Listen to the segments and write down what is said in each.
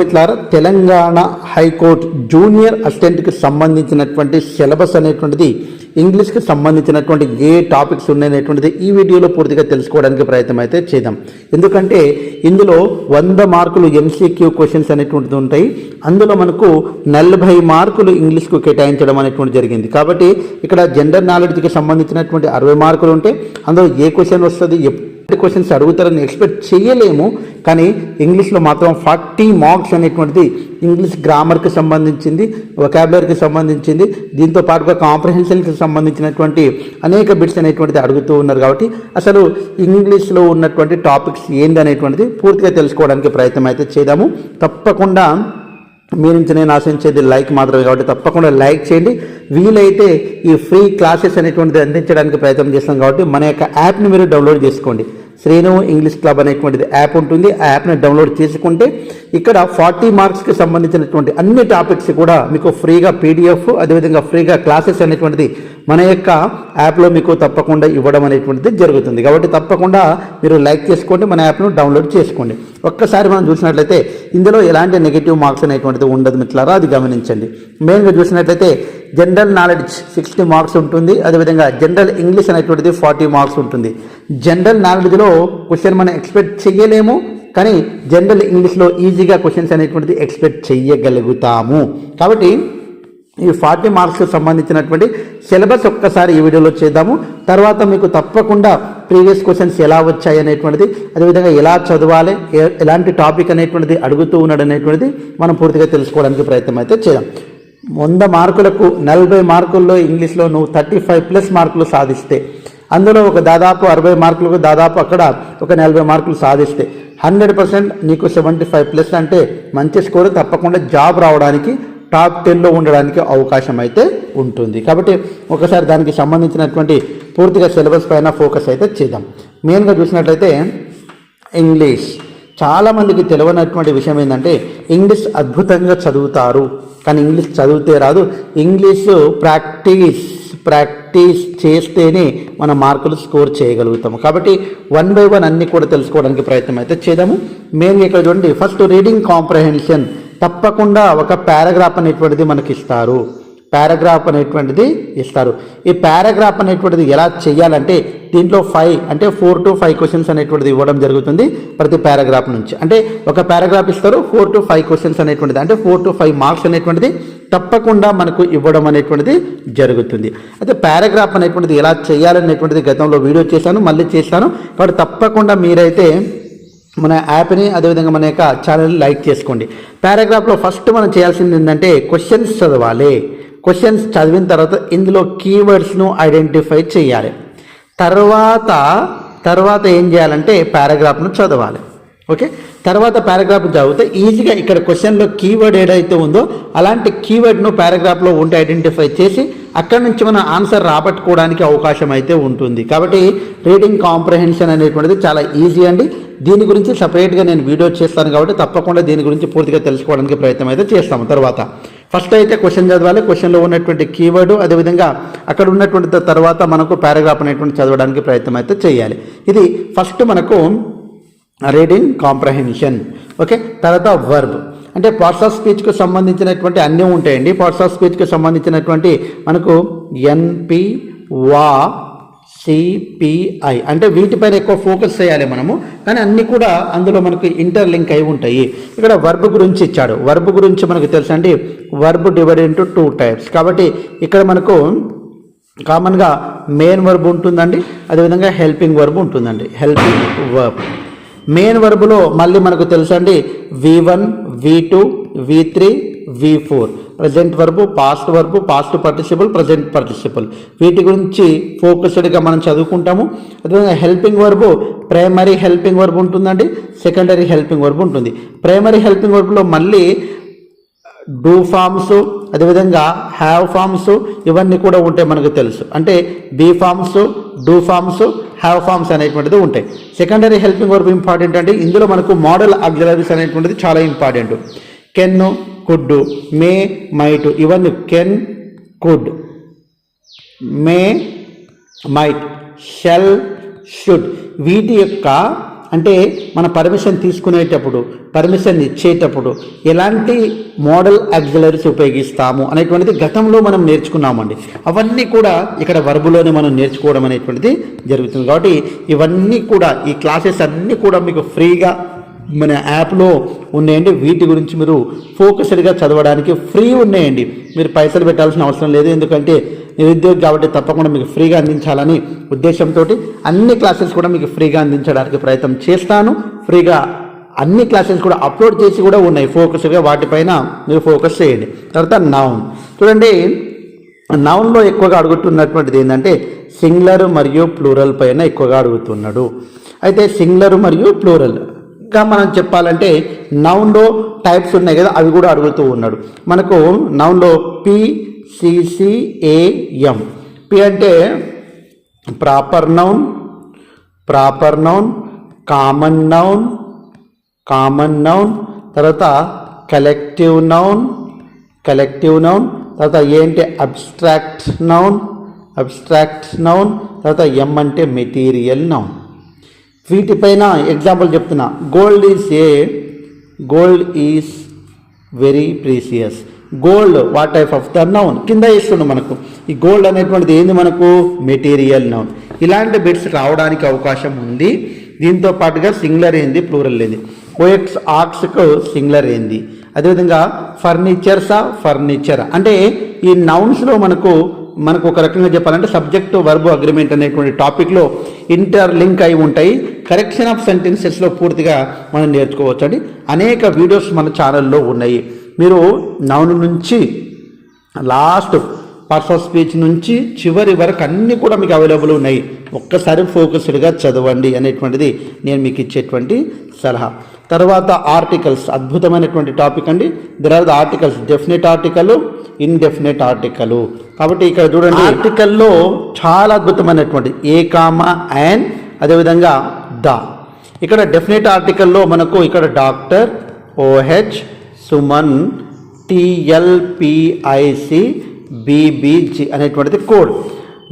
మిత్రులారా Telangana high court junior అసిస్టెంట్కి సంబంధించినటువంటి syllabus అనేటువంటిది ఇంగ్లీష్కి సంబంధించినటువంటి ఏ టాపిక్స్ ఉన్నాయనేటువంటిది ఈ వీడియోలో పూర్తిగా తెలుసుకోవడానికి ప్రయత్నం అయితే చేద్దాం. ఎందుకంటే ఇందులో వంద మార్కులు ఎంసీక్యూ క్వశ్చన్స్ అనేటువంటిది ఉంటాయి. అందులో మనకు నలభై మార్కులు ఇంగ్లీష్కు కేటాయించడం అనేటువంటి జరిగింది. కాబట్టి ఇక్కడ జెండర్ నాలెడ్జ్కి సంబంధించినటువంటి అరవై మార్కులు ఉంటే అందులో ఏ క్వశ్చన్ వస్తుంది? క్వశ్చన్స్ అడుగుతారని ఎక్స్పెక్ట్ చేయలేము కానీ ఇంగ్లీష్లో మాత్రం ఫార్టీ మార్క్స్ అనేటువంటిది ఇంగ్లీష్ గ్రామర్కి సంబంధించింది వొకాబులరీకి సంబంధించింది దీంతో పాటుగా కాంప్రహెన్షన్కి సంబంధించినటువంటి అనేక బిట్స్ అనేటువంటిది అడుగుతూ ఉన్నారు కాబట్టి అసలు ఇంగ్లీష్లో ఉన్నటువంటి టాపిక్స్ ఏంది అనేటువంటిది పూర్తిగా తెలుసుకోవడానికి ప్రయత్నం అయితే చేద్దాము. తప్పకుండా మీ నుంచి నేను ఆశించేది లైక్ మాత్రమే కాబట్టి తప్పకుండా లైక్ చేయండి. వీలైతే ఈ ఫ్రీ క్లాసెస్ అనేటువంటిది అందించడానికి ప్రయత్నం చేస్తాం కాబట్టి మన యొక్క యాప్ని మీరు డౌన్లోడ్ చేసుకోండి. శ్రీను ఇంగ్లీష్ క్లబ్ అనేటువంటిది యాప్ ఉంటుంది. ఆ యాప్ని డౌన్లోడ్ చేసుకుంటే ఇక్కడ ఫార్టీ మార్క్స్కి సంబంధించినటువంటి అన్ని టాపిక్స్ కూడా మీకు ఫ్రీగా పీడిఎఫ్ అదేవిధంగా ఫ్రీగా క్లాసెస్ అనేటువంటిది మన యొక్క యాప్లో మీకు తప్పకుండా ఇవ్వడం అనేటువంటిది జరుగుతుంది. కాబట్టి తప్పకుండా మీరు లైక్ చేసుకోండి మన యాప్ను డౌన్లోడ్ చేసుకోండి. ఒక్కసారి మనం చూసినట్లయితే ఇందులో ఎలాంటి నెగిటివ్ మార్క్స్ అనేటువంటిది ఉండదు మిత్రులారా అది గమనించండి. మెయిన్గా చూసినట్లయితే జనరల్ నాలెడ్జ్ సిక్స్టీ మార్క్స్ ఉంటుంది అదేవిధంగా జనరల్ ఇంగ్లీష్ అనేటువంటిది ఫార్టీ మార్క్స్ ఉంటుంది. జనరల్ నాలెడ్జ్లో క్వశ్చన్ మనం ఎక్స్పెక్ట్ చేయలేము కానీ జనరల్ ఇంగ్లీష్లో ఈజీగా క్వశ్చన్స్ అనేటువంటిది ఎక్స్పెక్ట్ చేయగలుగుతాము కాబట్టి ఈ ఫార్టీ మార్క్స్కి సంబంధించినటువంటి సిలబస్ ఒక్కసారి ఈ వీడియోలో చేద్దాము. తర్వాత మీకు తప్పకుండా ప్రీవియస్ క్వశ్చన్స్ ఎలా వచ్చాయి అనేటువంటిది అదేవిధంగా ఎలా చదవాలి ఎలాంటి టాపిక్ అనేటువంటిది అడుగుతూ ఉన్నాడు అనేటువంటిది మనం పూర్తిగా తెలుసుకోవడానికి ప్రయత్నం అయితే చేద్దాం. వంద మార్కులకు నలభై మార్కుల్లో ఇంగ్లీష్లో నువ్వు థర్టీ ఫైవ్ ప్లస్ మార్కులు సాధిస్తే అందులో ఒక దాదాపు అరవై మార్కులకు దాదాపు అక్కడ ఒక నలభై మార్కులు సాధిస్తే హండ్రెడ్ పర్సెంట్ నీకు సెవెంటీ ఫైవ్ ప్లస్ అంటే మంచి స్కోర్ తప్పకుండా జాబ్ రావడానికి టాప్ టెన్లో ఉండడానికి అవకాశం అయితే ఉంటుంది. కాబట్టి ఒకసారి దానికి సంబంధించినటువంటి పూర్తిగా సిలబస్ పైన ఫోకస్ అయితే చేద్దాం. మెయిన్గా చూసినట్లయితే ఇంగ్లీష్. చాలామందికి తెలియనటువంటి విషయం ఏంటంటే ఇంగ్లీష్ అద్భుతంగా చదువుతారు. కానీ ఇంగ్లీష్ చదివితే రాదు. ఇంగ్లీష్ ప్రాక్టీస్ ప్రాక్టీస్ చేస్తేనే మన మార్కులు స్కోర్ చేయగలుగుతాము. కాబట్టి వన్ బై వన్ అన్నీ కూడా తెలుసుకోవడానికి ప్రయత్నం అయితే చేద్దాము. మెయిన్గా ఇక్కడ చూడండి ఫస్ట్ రీడింగ్ కాంప్రహెన్షన్ తప్పకుండా ఒక పారాగ్రాఫ్ అనేటువంటిది మనకి ఇస్తారు పారాగ్రాఫ్ అనేటువంటిది ఇస్తారు. ఈ పారాగ్రాఫ్ అనేటువంటిది ఎలా చేయాలంటే దీంట్లో ఫైవ్ అంటే ఫోర్ టు ఫైవ్ క్వశ్చన్స్ అనేటువంటిది ఇవ్వడం జరుగుతుంది ప్రతి పారాగ్రాఫ్ నుంచి. అంటే ఒక పారాగ్రాఫ్ ఇస్తారు ఫోర్ టు ఫైవ్ క్వశ్చన్స్ అనేటువంటిది. అంటే ఫోర్ టు ఫైవ్ మార్క్స్ అనేటువంటిది తప్పకుండా మనకు ఇవ్వడం అనేటువంటిది జరుగుతుంది. అయితే పారాగ్రాఫ్ అనేటువంటిది ఎలా చేయాలనేటువంటిది గతంలో వీడియో చేశాను మళ్ళీ చేశాను. కాబట్టి తప్పకుండా మీరైతే మన యాప్ని అదేవిధంగా మన యొక్క ఛానల్ని లైక్ చేసుకోండి. పారాగ్రాఫ్లో ఫస్ట్ మనం చేయాల్సింది ఏంటంటే క్వశ్చన్స్ చదవాలి. క్వశ్చన్స్ చదివిన తర్వాత ఇందులో కీవర్డ్స్ను ఐడెంటిఫై చేయాలి. తర్వాత తర్వాత ఏం చేయాలంటే పారాగ్రాఫ్ను చదవాలి. ఓకే తర్వాత పారాగ్రాఫ్ చదివితే ఈజీగా ఇక్కడ క్వశ్చన్లో కీవర్డ్ ఏదైతే ఉందో అలాంటి కీవర్డ్ను పారాగ్రాఫ్లో ఉంటే ఐడెంటిఫై చేసి అక్కడి నుంచి మనం ఆన్సర్ రాబట్టుకోవడానికి అవకాశం అయితే ఉంటుంది. కాబట్టి రీడింగ్ కాంప్రహెన్షన్ అనేటువంటిది చాలా ఈజీ అండి. దీని గురించి సపరేట్గా నేను వీడియో చేస్తాను కాబట్టి తప్పకుండా దీని గురించి పూర్తిగా తెలుసుకోవడానికి ప్రయత్నం అయితే చేస్తాము. తర్వాత ఫస్ట్ అయితే క్వశ్చన్ చదవాలి. క్వశ్చన్లో ఉన్నటువంటి కీవర్డు అదేవిధంగా అక్కడ ఉన్నటువంటి తర్వాత మనకు పారాగ్రాఫ్ అనేటువంటి చదవడానికి ప్రయత్నం అయితే చేయాలి. ఇది ఫస్ట్ మనకు రీడింగ్ కాంప్రహెన్షన్. ఓకే? తర్వాత వర్బ్. అంటే పార్ట్స్ ఆఫ్ స్పీచ్కి సంబంధించినటువంటి అన్నీ ఉంటాయండి. పార్ట్స్ ఆఫ్ స్పీచ్కి సంబంధించినటువంటి మనకు ఎన్పి వా సిపిఐ అంటే వీటిపైన ఎక్కువ ఫోకస్ చేయాలి మనము. కానీ అన్నీ కూడా అందులో మనకు ఇంటర్లింక్ అయి ఉంటాయి. ఇక్కడ వర్బ్ గురించి ఇచ్చాడు. వర్బ్ గురించి మనకు తెలుసు అండి. Verb divide into two types. కాబట్టి ఇక్కడ మనకు కామన్గా మెయిన్ వర్బ్ ఉంటుందండి. అదేవిధంగా హెల్పింగ్ వర్బ్ ఉంటుందండి. హెల్పింగ్ వర్బ్ మెయిన్ వర్బులో మళ్ళీ మనకు తెలుసండి. V one V two V three V four present verb past verb past participle present participle వీటి గురించి ఫోకస్డ్గా మనం చదువుకుంటాము. అదేవిధంగా helping verb primary helping verb ఉంటుందండి. సెకండరీ హెల్పింగ్ వర్బ్ ఉంటుంది. ప్రైమరీ హెల్పింగ్ వర్బ్లో మళ్ళీ డూ ఫామ్స్ అదేవిధంగా హ్యావ్ ఫామ్స్ ఇవన్నీ కూడా ఉంటాయి మనకు తెలుసు. అంటే be forms do forms have forms అనేటువంటిది ఉంటాయి. సెకండరీ హెల్పింగ్ వర్బ్ ఇంపార్టెంట్ అంటే ఇందులో మనకు మోడల్ ఆక్సిలరీస్ అనేటువంటిది చాలా important can could may might ఇవన్నీ can could may might shall should వీటి యొక్క అంటే మన పర్మిషన్ తీసుకునేటప్పుడు పర్మిషన్ ఇచ్చేటప్పుడు ఎలాంటి మోడల్ యాక్సిలరీస్ ఉపయోగిస్తాము అనేటువంటిది గతంలో మనం నేర్చుకున్నామండి. అవన్నీ కూడా ఇక్కడ వర్బులోనే మనం నేర్చుకోవడం అనేటువంటిది జరుగుతుంది. కాబట్టి ఇవన్నీ కూడా ఈ క్లాసెస్ అన్నీ కూడా మీకు ఫ్రీగా మన యాప్లో ఉన్నాయండి. వీటి గురించి మీరు ఫోకస్డ్గా చదవడానికి ఫ్రీ ఉన్నాయండి. మీరు పైసలు పెట్టాల్సిన అవసరం లేదు. ఎందుకంటే నిరుద్యోగి కాబట్టి తప్పకుండా మీకు ఫ్రీగా అందించాలని ఉద్దేశంతో అన్ని క్లాసెస్ కూడా మీకు ఫ్రీగా అందించడానికి ప్రయత్నం చేస్తాను. ఫ్రీగా అన్ని క్లాసెస్ కూడా అప్లోడ్ చేసి కూడా ఉన్నాయి. ఫోకస్గా వాటిపైన మీరు ఫోకస్ చేయండి. తర్వాత నౌన్. చూడండి నౌన్లో ఎక్కువగా అడుగుతున్నటువంటిది ఏంటంటే సింగులర్ మరియు ప్లూరల్ పైన ఎక్కువగా అడుగుతున్నాడు. అయితే సింగులర్ మరియు ప్లూరల్ ఇంకా మనం చెప్పాలంటే నౌన్లో టైప్స్ ఉన్నాయి కదా అవి కూడా అడుగుతూ ఉన్నాడు. మనకు నౌన్లో పి సిసిఏఎం పి అంటే proper noun proper noun common noun common noun తర్వాత కలెక్టివ్ నౌన్ కలెక్టివ్ నౌన్ తర్వాత ఏంటి అబ్స్ట్రాక్ట్ నౌన్ అబ్స్ట్రాక్ట్ నౌన్ తర్వాత ఎం అంటే మెటీరియల్ నౌన్ వీటిపైన ఎగ్జాంపుల్ చెప్తున్నా. Gold is a gold is very precious gold what type of the noun కింద ఇస్తుండే మనకు. ఈ గోల్డ్ అనేటువంటిది ఏంది మనకు? మెటీరియల్ నౌన్ ఇలాంటి బిట్స్ రావడానికి అవకాశం ఉంది. దీంతో పాటుగా సింగులర్ ఏంది? ప్లూరల్ ఏంది? ఓఎక్స్ ఆర్ట్స్కు సింగులర్ ఏంది? అదేవిధంగా ఫర్నిచర్సా ఫర్నిచర్ అంటే ఈ నౌన్స్లో మనకు మనకు ఒక రకంగా చెప్పాలంటే సబ్జెక్టు వర్బు అగ్రిమెంట్ అనేటువంటి టాపిక్లో ఇంటర్ లింక్ అయి ఉంటాయి. కరెక్షన్ ఆఫ్ సెంటెన్సెస్లో పూర్తిగా మనం నేర్చుకోవచ్చు అండి అనేక వీడియోస్ మన ఛానల్లో ఉన్నాయి. మీరు నౌన్ నుంచి లాస్ట్ పార్ట్స్ ఆఫ్ స్పీచ్ నుంచి చివరి వరకు అన్నీ కూడా మీకు అవైలబుల్ ఉన్నాయి. ఒక్కసారి ఫోకస్డ్గా చదవండి అనేటువంటిది నేను మీకు ఇచ్చేటువంటి సలహా. తర్వాత ఆర్టికల్స్ అద్భుతమైనటువంటి టాపిక్ అండి. There are the articles definite article indefinite article కాబట్టి ఇక్కడ చూడండి. ఆర్టికల్లో చాలా అద్భుతమైనటువంటి ఏ కామా అండ్ అదేవిధంగా ద. ఇక్కడ డెఫినెట్ ఆర్టికల్లో మనకు ఇక్కడ doctor OH Suman TLPIC BBG అనేటువంటిది కోడ్.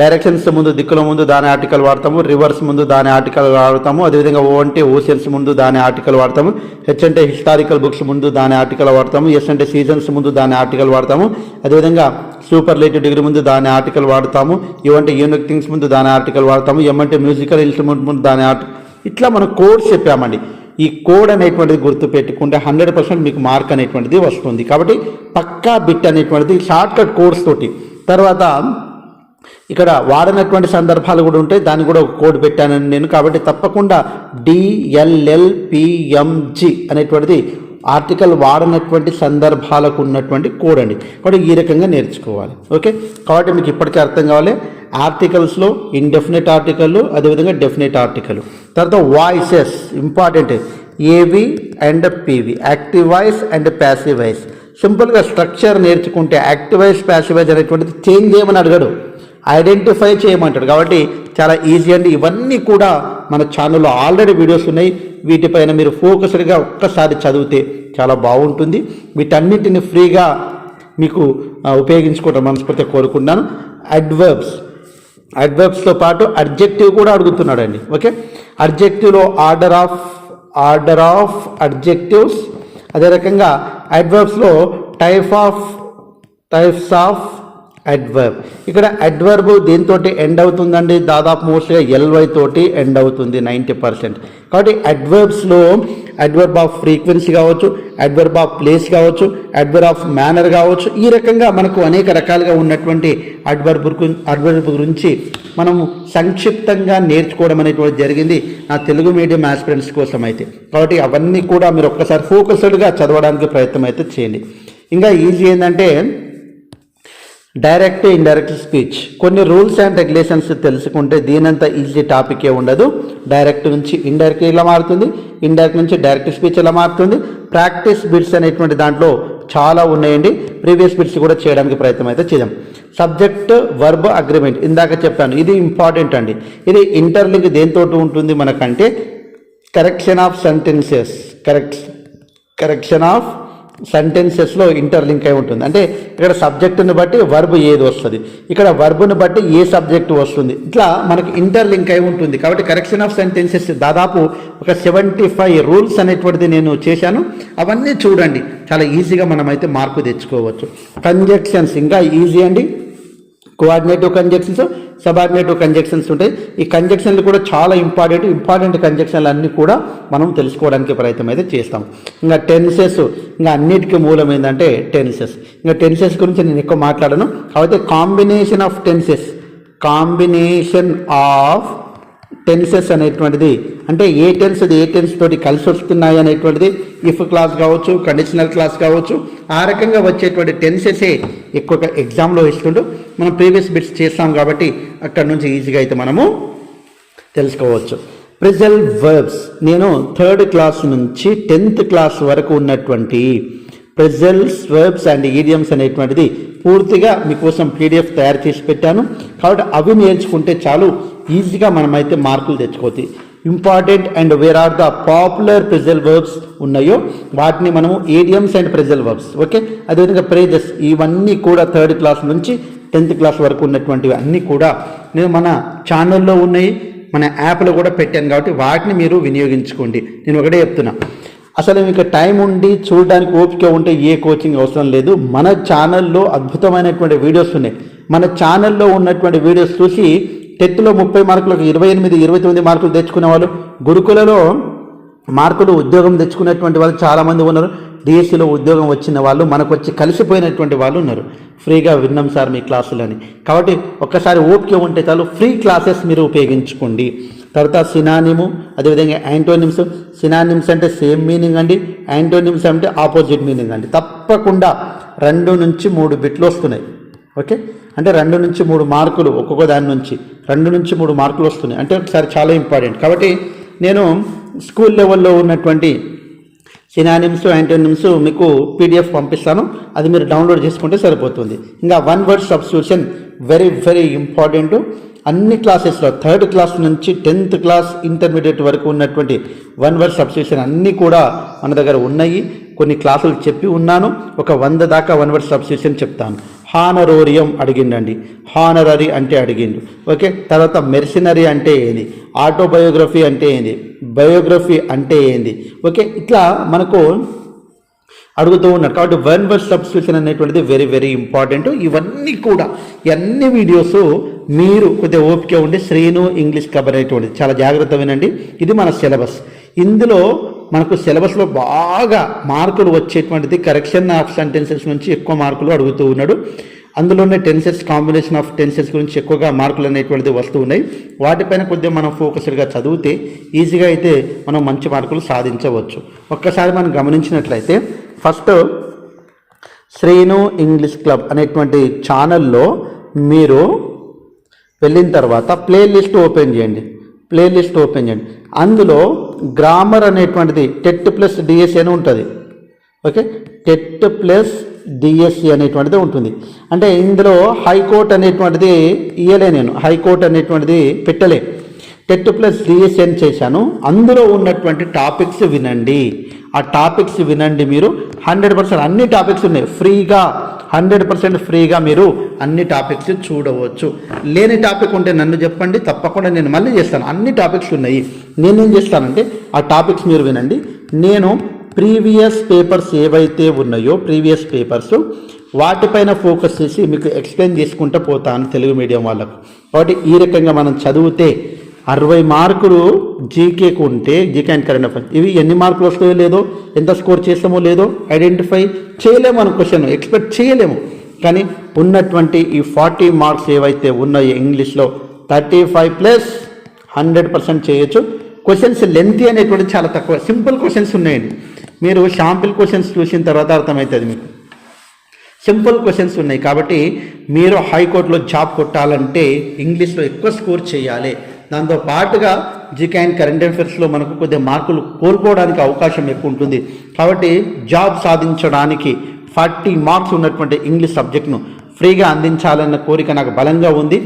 డైరెక్షన్స్ ముందు దిక్కుల ముందు దాని ఆర్టికల్ వాడతాము. రివర్స్ ముందు దాని ఆర్టికల్ వాడతాము. అదేవిధంగా ఓ అంటే ఓషియన్స్ ముందు దాని ఆర్టికల్ వాడతాము. హెచ్ అంటే హిస్టారికల్ బుక్స్ ముందు దాని ఆర్టికల్ వాడతాము. ఎస్ అంటే సీజన్స్ ముందు దాని ఆర్టికల్ వాడతాము. అదేవిధంగా సూపర్ లేటివ్ డిగ్రీ ముందు దాని ఆర్టికల్ వాడతాము. ఇవంటే యూనిక్ థింగ్స్ ముందు దాని ఆర్టికల్ వాడతాము. ఎం అంటే మ్యూజికల్ ఇన్స్ట్రుమెంట్ ముందు దాని ఆర్టికల్ ఇట్లా మనం కోడ్స్ చెప్పామండి. ఈ కోడ్ అనేటువంటిది గుర్తు పెట్టుకుంటే హండ్రెడ్ పర్సెంట్ మీకు మార్క్ అనేటువంటిది వస్తుంది. కాబట్టి పక్కా బిట్ అనేటువంటిది షార్ట్కట్ కోడ్స్ తోటి. తర్వాత ఇక్కడ వాడినటువంటి సందర్భాలు కూడా ఉంటాయి. దాన్ని కూడా ఒక కోడ్ పెట్టానని నేను. కాబట్టి తప్పకుండా డిఎల్ఎల్పిఎంజి అనేటువంటిది ఆర్టికల్ వాడినటువంటి సందర్భాలకు ఉన్నటువంటి కోడ్ అండి. కాబట్టి ఈ రకంగా నేర్చుకోవాలి. ఓకే? కాబట్టి మీకు ఇప్పటికీ అర్థం కావాలి. ఆర్టికల్స్లో ఇండెఫినెట్ ఆర్టికల్ అదేవిధంగా డెఫినెట్ ఆర్టికల్ తర్వాత వాయిసెస్ ఇంపార్టెంట్ ఏవి and PV active voice and passive voice సింపుల్గా స్ట్రక్చర్ నేర్చుకుంటే యాక్టివ్ వాయిస్ ప్యాసివ్ వాయిస్ అనేటువంటిది చేంజ్ చేయమని అడగడు. ఐడెంటిఫై చేయమంటాడు. కాబట్టి చాలా ఈజీ అండి. ఇవన్నీ కూడా మన ఛానల్లో ఆల్రెడీ వీడియోస్ ఉన్నాయి. వీటిపైన మీరు ఫోకస్డ్గా ఒక్కసారి చదివితే చాలా బాగుంటుంది. వీటన్నిటిని ఫ్రీగా మీకు ఆ, ఉపయోగించుకోవడం మనస్ఫూర్తిగా అడ్వర్బ్స్ అడ్వర్బ్స్తో పాటు అడ్జెక్టివ్ కూడా అడుగుతున్నాడండి. Okay అడ్జెక్టివ్లో order of order of adjectives అదే రకంగా అడ్వర్బ్స్లో type of types of adverb ఇక్కడ అడ్వర్బ్ దీంతో ఎండ్ అవుతుందండి? దాదాపు మోస్ట్గా ఎల్వై తోటి ఎండ్ అవుతుంది నైంటీ పర్సెంట్ కాబట్టి అడ్వర్బ్స్లో అడ్వర్బ్ ఆఫ్ ఫ్రీక్వెన్సీ కావచ్చు అడ్వర్బ్ ఆఫ్ ప్లేస్ కావచ్చు అడ్వర్బ్ ఆఫ్ మేనర్ కావచ్చు ఈ రకంగా మనకు అనేక రకాలుగా ఉన్నటువంటి అడ్వర్బ్ అడ్వర్బ్ గురించి మనం సంక్షిప్తంగా నేర్చుకోవడం అనేటువంటి జరిగింది నా తెలుగు మీడియం ఆస్పిరెంట్స్ కోసం అయితే. కాబట్టి అవన్నీ కూడా మీరు ఒక్కసారి ఫోకస్డ్గా చదవడానికి ప్రయత్నం అయితే చేయండి. ఇంకా ఈజీ ఏంటంటే డైరెక్ట్ ఇండైరెక్ట్ స్పీచ్. కొన్ని రూల్స్ అండ్ రెగ్యులేషన్స్ తెలుసుకుంటే దీనంత ఈజీ టాపికే ఉండదు. డైరెక్ట్ నుంచి ఇండైరెక్ట్ ఇలా మారుతుంది? ఇండైరెక్ట్ నుంచి డైరెక్ట్ స్పీచ్ ఎలా మారుతుంది? ప్రాక్టీస్ బిట్స్ అనేటువంటి దాంట్లో చాలా ఉన్నాయండి. ప్రీవియస్ బిట్స్ కూడా చేయడానికి ప్రయత్నం అయితే చేద్దాం. Subject verb agreement. ఇందాక చెప్పాను ఇది ఇంపార్టెంట్ అండి. ఇది ఇంటర్లింక్ దేంతో ఉంటుంది మనకంటే? Correction of sentences. Correct correction of సెంటెన్సెస్లో interlink అయి ఉంటుంది. అంటే ఇక్కడ సబ్జెక్టుని బట్టి వర్బ్ ఏది వస్తుంది? ఇక్కడ వర్బుని బట్టి ఏ సబ్జెక్టు వస్తుంది? ఇట్లా మనకి ఇంటర్లింక్ అయి ఉంటుంది. కాబట్టి కరెక్షన్ ఆఫ్ సెంటెన్సెస్ దాదాపు ఒక సెవెంటీ ఫైవ్ రూల్స్ అనేటువంటిది నేను చేశాను. అవన్నీ చూడండి. చాలా ఈజీగా మనమైతే మార్పు తెచ్చుకోవచ్చు. కంజెక్షన్స్ ఇంకా ఈజీ అండి. కోఆర్డినేటివ్ కంజెక్షన్స్ సబార్డినేటివ్ కంజెక్షన్స్ ఉంటాయి. ఈ కంజెక్షన్లు కూడా చాలా ఇంపార్టెంట్. ఇంపార్టెంట్ కంజెక్షన్లు అన్నీ కూడా మనం తెలుసుకోవడానికి ప్రయత్నం అయితే చేస్తాం. ఇంకా టెన్సెస్ ఇంకా అన్నిటికీ మూలం ఏంటంటే టెన్సెస్. ఇంకా టెన్సెస్ గురించి నేను ఎక్కువ మాట్లాడను. కాబట్టి combination of tenses combination of tenses అనేటువంటిది అంటే ఏ టెన్స్ ఏ టెన్స్ తోటి కలిసి వస్తున్నాయి అనేటువంటిది ఇఫ్ క్లాస్ కావచ్చు కండిషనల్ క్లాస్ కావచ్చు ఆ రకంగా వచ్చేటువంటి టెన్సెసే ఎక్కువ ఎగ్జామ్లో ఇస్తుంటూ మనం ప్రీవియస్ బిట్స్ చేస్తాం కాబట్టి అక్కడ నుంచి ఈజీగా అయితే మనము తెలుసుకోవచ్చు. ప్రిజల్ వర్బ్స్ నేను థర్డ్ క్లాస్ నుంచి టెన్త్ క్లాస్ వరకు ఉన్నటువంటి ప్రెజల్స్ వర్బ్స్ అండ్ ఈడియమ్స్ అనేటువంటిది పూర్తిగా మీకోసం పీడిఎఫ్ తయారు చేసి పెట్టాను. కాబట్టి అవి నేర్చుకుంటే చాలు ఈజీగా మనమైతే మార్కులు తెచ్చుకోవచ్చు. Important and where are the popular phrasal verbs ఉన్నాయో వాటిని మనము idioms and phrasal verbs okay? అదేవిధంగా ప్రేజెస్ ఇవన్నీ కూడా థర్డ్ క్లాస్ నుంచి టెన్త్ క్లాస్ వరకు ఉన్నటువంటివి అన్నీ కూడా నేను మన ఛానల్లో ఉన్నాయి మన యాప్లో కూడా పెట్టాను కాబట్టి వాటిని మీరు వినియోగించుకోండి. నేను ఒకటే చెప్తున్నా. అసలు మీకు టైం ఉండి చూడడానికి ఓపిక ఉంటే ఏ కోచింగ్ అవసరం లేదు. మన ఛానల్లో అద్భుతమైనటువంటి వీడియోస్ ఉన్నాయి. మన ఛానల్లో ఉన్నటువంటి వీడియోస్ చూసి టెట్లో ముప్పై మార్కులకు ఇరవై ఎనిమిది ఇరవై తొమ్మిది మార్కులు తెచ్చుకునే వాళ్ళు గురుకులలో మార్కులు ఉద్యోగం తెచ్చుకునేటువంటి వాళ్ళు చాలామంది ఉన్నారు. డిఎస్సిలో ఉద్యోగం వచ్చిన వాళ్ళు మనకు వచ్చి కలిసిపోయినటువంటి వాళ్ళు ఉన్నారు. ఫ్రీగా విన్నాం సార్ మీ క్లాసులని. కాబట్టి ఒక్కసారి ఓపిక ఉంటే చాలు ఫ్రీ క్లాసెస్ మీరు ఉపయోగించుకోండి. తర్వాత సినానిము అదేవిధంగా యాంటోనిమ్స్. సినానిమ్స్ అంటే సేమ్ మీనింగ్ అండి యాంటోనిమ్స్ అంటే ఆపోజిట్ మీనింగ్ అండి. తప్పకుండా రెండు నుంచి మూడు బిట్లు వస్తున్నాయి. ఓకే? అంటే రెండు నుంచి మూడు మార్కులు ఒక్కొక్క దాని నుంచి రెండు నుంచి మూడు మార్కులు వస్తున్నాయి. అంటే ఒకసారి చాలా ఇంపార్టెంట్. కాబట్టి నేను స్కూల్ లెవెల్లో ఉన్నటువంటి సినానిమ్స్ యాంటోనిమ్స్ మీకు పీడిఎఫ్ పంపిస్తాను. అది మీరు డౌన్లోడ్ చేసుకుంటే సరిపోతుంది. ఇంకా one word substitution very very important. అన్ని క్లాసెస్లో థర్డ్ క్లాస్ నుంచి టెన్త్ క్లాస్ ఇంటర్మీడియట్ వరకు ఉన్నటువంటి వన్ వర్డ్ సబ్స్టిట్యూషన్ అన్నీ కూడా మన దగ్గర ఉన్నాయి. కొన్ని క్లాసులు చెప్పి ఉన్నాను. ఒక వంద దాకా వన్ వర్డ్ సబ్స్టిట్యూషన్ చెప్తాను. హానరోరియం అడిగిండండి. హానరరీ అంటే అడిగిండు. ఓకే? తర్వాత మెర్సినరీ అంటే ఏంది? ఆటోబయోగ్రఫీ అంటే ఏంది? బయోగ్రఫీ అంటే ఏంది? ఓకే? ఇట్లా మనకు అడుగుతూ ఉన్నారు. కాబట్టి వన్ వర్డ్ సబ్స్క్రిప్షన్ అనేటువంటిది వెరీ వెరీ ఇంపార్టెంట్ ఇవన్నీ కూడా అన్ని వీడియోస్ మీరు కొద్దిగా ఓపిక ఉండి శ్రీను ఇంగ్లీష్ కబర్ అనేటువంటిది చాలా జాగ్రత్త వినండి ఇది మన సిలబస్. ఇందులో మనకు సిలబస్లో బాగా మార్కులు వచ్చేటువంటిది కరెక్షన్ ఆఫ్ సెంటెన్సెస్ నుంచి ఎక్కువ మార్కులు అడుగుతూ ఉన్నాడు. అందులోనే టెన్సెస్ కాంబినేషన్ ఆఫ్ టెన్సెస్ గురించి ఎక్కువగా మార్కులు అనేటువంటిది వస్తూ ఉన్నాయి. వాటిపైన కొద్దిగా మనం ఫోకస్డ్గా చదివితే ఈజీగా అయితే మనం మంచి మార్కులు సాధించవచ్చు. ఒక్కసారి మనం గమనించినట్లయితే ఫస్ట్ శ్రీను ఇంగ్లీష్ క్లబ్ అనేటువంటి ఛానల్లో మీరు వెళ్ళిన తర్వాత ప్లేలిస్ట్ ఓపెన్ చేయండి. ప్లేలిస్ట్ ఓపెన్ చేయండి. అందులో గ్రామర్ అనేటువంటిది టెట్ ప్లస్ డిఎస్సి అని ఉంటుంది. ఓకే టెట్ ప్లస్ డిఎస్సి అనేటువంటిది ఉంటుంది. అంటే ఇందులో హైకోర్ట్ అనేటువంటిది ఇయ్యలే నేను. హైకోర్ట్ అనేటువంటిది పెట్టలే. టెట్ ప్లస్ డిఎస్సి అని చేశాను. అందులో ఉన్నటువంటి టాపిక్స్ వినండి. ఆ టాపిక్స్ వినండి మీరు. హండ్రెడ్ పర్సెంట్ అన్ని టాపిక్స్ ఉన్నాయి. ఫ్రీగా హండ్రెడ్ పర్సెంట్ ఫ్రీగా మీరు అన్ని టాపిక్స్ చూడవచ్చు. లేని టాపిక్ ఉంటే నన్ను చెప్పండి తప్పకుండా నేను మళ్ళీ చేస్తాను. అన్ని టాపిక్స్ ఉన్నాయి. నేనేం చేస్తానంటే ఆ టాపిక్స్ మీరు వినండి. నేను ప్రీవియస్ పేపర్స్ ఏవైతే ఉన్నాయో ప్రీవియస్ పేపర్స్ వాటిపైన ఫోకస్ చేసి మీకు ఎక్స్ప్లెయిన్ చేసుకుంటూ పోతాను తెలుగు మీడియం వాళ్ళకు. కాబట్టి ఈ రకంగా మనం చదివితే అరవై మార్కులు జీకేకు ఉంటే జీకే అండ్ కరెంట్ అఫైర్స్. ఇవి ఎన్ని మార్కులు వస్తాయో లేదో ఎంత స్కోర్ చేస్తామో లేదో ఐడెంటిఫై చేయలేము అని క్వశ్చన్ ఎక్స్పెక్ట్ చేయలేము. కానీ ఉన్నటువంటి ఈ ఫార్టీ మార్క్స్ ఏవైతే ఉన్నాయో ఇంగ్లీష్లో thirty five plus hundred percent చేయొచ్చు. క్వశ్చన్స్ లెంతీ అనేటువంటి చాలా తక్కువ. సింపుల్ క్వశ్చన్స్ ఉన్నాయండి. మీరు షాంపుల్ క్వశ్చన్స్ చూసిన తర్వాత అర్థమవుతుంది మీకు. సింపుల్ క్వశ్చన్స్ ఉన్నాయి. కాబట్టి మీరు హైకోర్టులో జాబ్ కొట్టాలంటే ఇంగ్లీష్లో ఎక్కువ స్కోర్ చేయాలి. దాంతో పాటుగా జీకే అండ్ కరెంట్ అఫైర్స్లో మనకు కొద్దిగా మార్కులు కోల్పోవడానికి అవకాశం ఎక్కువ ఉంటుంది. కాబట్టి జాబ్ సాధించడానికి ఫార్టీ మార్క్స్ ఉన్నటువంటి ఇంగ్లీష్ సబ్జెక్ట్ను ఫ్రీగా అందించాలన్న కోరిక నాకు బలంగా ఉంది.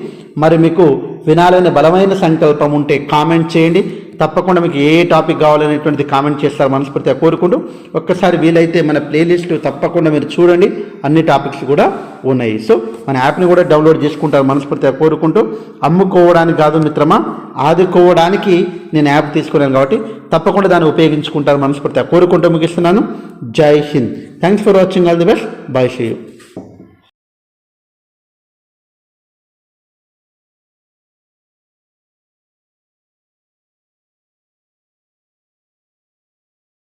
మరి మీకు వినాలనే బలమైన సంకల్పం ఉంటే కామెంట్ చేయండి. తప్పకుండా మీకు ఏ టాపిక్ కావాలనేటువంటిది కామెంట్ చేస్తారు మనస్ఫూర్తిగా కోరుకుంటూ ఒక్కసారి వీలైతే మన ప్లేలిస్ట్ తప్పకుండా మీరు చూడండి. అన్ని టాపిక్స్ కూడా ఉన్నాయి. సో మన యాప్ని కూడా డౌన్లోడ్ చేసుకుంటారు మనస్ఫూర్తిగా కోరుకుంటూ. అమ్ముకోవడానికి కాదు మిత్రమా ఆదుకోవడానికి నేను యాప్ తీసుకున్నాను కాబట్టి తప్పకుండా దాన్ని ఉపయోగించుకుంటారు మనస్ఫూర్తిగా కోరుకుంటూ ముగిస్తున్నాను. జై Hind. Thanks for watching all the best bye she